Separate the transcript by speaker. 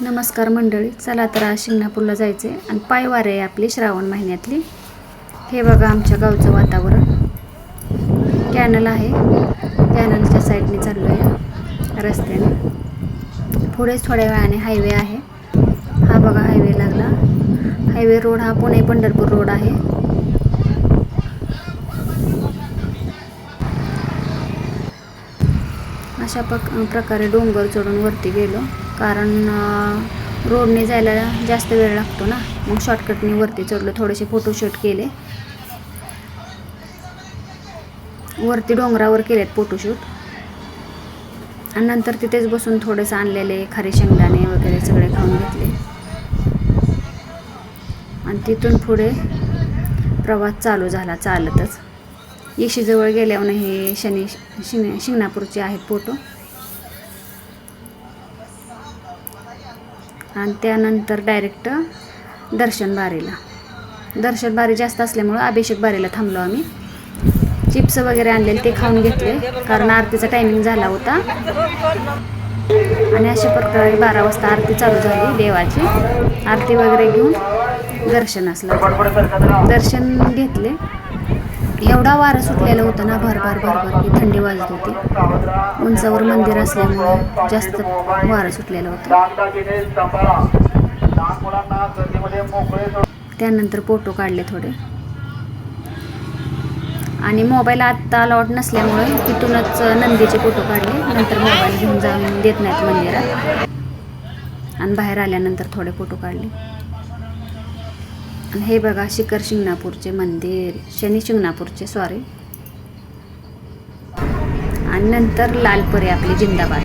Speaker 1: नमस्कार मंडळी चला तर आज शिंगणापूरला जायचं आहे आणि पायवारे आहे आपली श्रावण महिन्यातली. हे बघा आमच्या गावचं वातावरण. कॅनल आहे. कॅनलच्या साईडने चाललो आहे रस्त्याने. पुढेच थोड्या वेळाने हायवे आहे. हा बघा हायवे लागला. हायवे रोड हा पुणे पंढरपूर रोड आहे. अशा पक प्रकारे डोंगर चढून वरती गेलो. कारण रोडने जायला जास्त वेळ लागतो ना. मग शॉर्टकटने वरती चढलो थोडेसे फोटोशूट केले. वरती डोंगरावर केलेत फोटोशूट आणि नंतर तिथेच बसून थोडेसे आणलेले खारे शेंगदाणे वगैरे सगळे खाऊन घेतले. आणि तिथून पुढे प्रवास चालू झाला चालतच. येशीजवळ गेल्यावर हे शनी शिंग शिंगणापूरचे आहेत फोटो आणि त्यानंतर डायरेक्ट दर्शन बारीला. दर्शन बारी जास्त असल्यामुळं अभिषेक बारीला थांबलो आम्ही. चिप्स वगैरे आणलेले ते खाऊन घेतले कारण आरतीचा टायमिंग झाला होता. आणि अशा प्रकारे बारा वाजता आरती चालू झाली देवाची. आरती वगैरे घेऊन दर्शन असलं दर्शन घेतले. एवढा वारा सुटलेला होता ना भरभर भरभर की थंडी वाजत होती. उंचावर मंदिर असल्यामुळे जास्त वारा सुटलेला होता. त्यानंतर फोटो काढले थोडे. आणि मोबाईल आत्ता अलॉट नसल्यामुळे तिथूनच नंदीचे फोटो काढले. नंतर मोबाईल घेऊन जाऊन देत नाहीत मंदिरात. आणि बाहेर आल्यानंतर थोडे फोटो काढले. हे बघा शिखर शिंगणापूरचे मंदिर शनी शिंगणापूरचे सॉरी आणि नंतर लालपरी आपली जिंदाबाद.